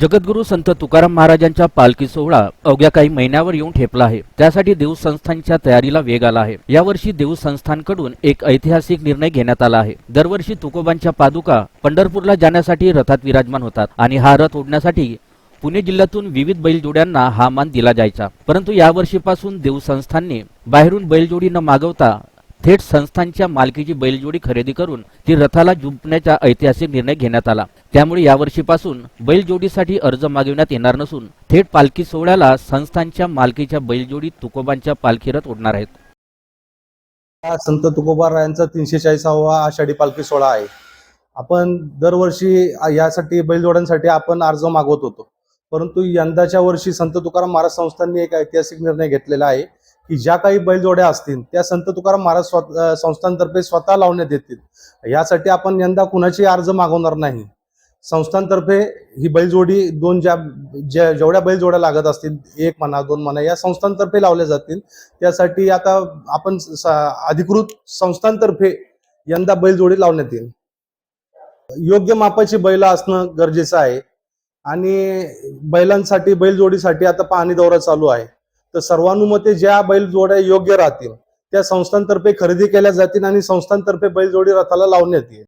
जगद्गुरू संत तुकाराम महाराजांच्या पालखी सोहळा अवघ्या काही महिन्यावर येऊन ठेपला आहे. त्यासाठी देव संस्थांच्या तयारीला वेग आला आहे. यावर्षी देव संस्थांकडून एक ऐतिहासिक निर्णय घेण्यात आला आहे. दरवर्षी तुकोबांच्या पादुका पंढरपूरला जाण्यासाठी रथात विराजमान होतात आणि हा रथ ओढण्यासाठी पुणे जिल्ह्यातून विविध बैलजोड्यांना हा मान दिला जायचा. परंतु यावर्षीपासून देव संस्थांनी बाहेरून बैलजोडी न मागवता थेट संस्थांच्या मालकीची बैलजोडी खरेदी करून ती रथाला जुंपण्याचा ऐतिहासिक निर्णय घेण्यात आला. त्यामुळे यावर्षीपासून बैलजोडीसाठी अर्ज मागविण्यात येणार नसून थेट पालखी सोहळ्याला संस्थांच्या मालकीच्या बैलजोडी तुकोबांच्या पालखी रथ ओढणार आहेत. हा संत तुकोबारायांचा तीनशे चाळीसावा आषाढी पालखी सोहळा आहे. आपण दरवर्षी यासाठी बैलजोड्यांसाठी आपण अर्ज मागवत होतो. परंतु यंदाच्या वर्षी संत तुकाराम महाराज संस्थांनी एक ऐतिहासिक निर्णय घेतलेला आहे. की ज्या काही बैलजोड्या असतील त्या संत तुकाराम महाराज स्वत संस्थांतर्फे स्वतः लावण्यात येतील. यासाठी आपण यंदा कुणाची अर्ज मागवणार नाही. संस्थांतर्फे ही बैलजोडी दोन ज्या ज्या जेवढ्या बैलजोड्या लागत असतील एक म्हणा दोन म्हणा या संस्थांतर्फे लावल्या जातील. त्यासाठी आता आपण अधिकृत संस्थांतर्फे यंदा बैलजोडी लावण्यात येईल. योग्य मापाची बैल असणं गरजेचं आहे. आणि बैलांसाठी बैलजोडीसाठी आता पाहणी दौरा चालू आहे. तर सर्वानुमते ज्या बैलजोड्या योग्य राहतील त्या संस्थांतर्फे खरेदी केल्या जातील आणि संस्थांतर्फे बैलजोडी रथाला लावण्यात येईल.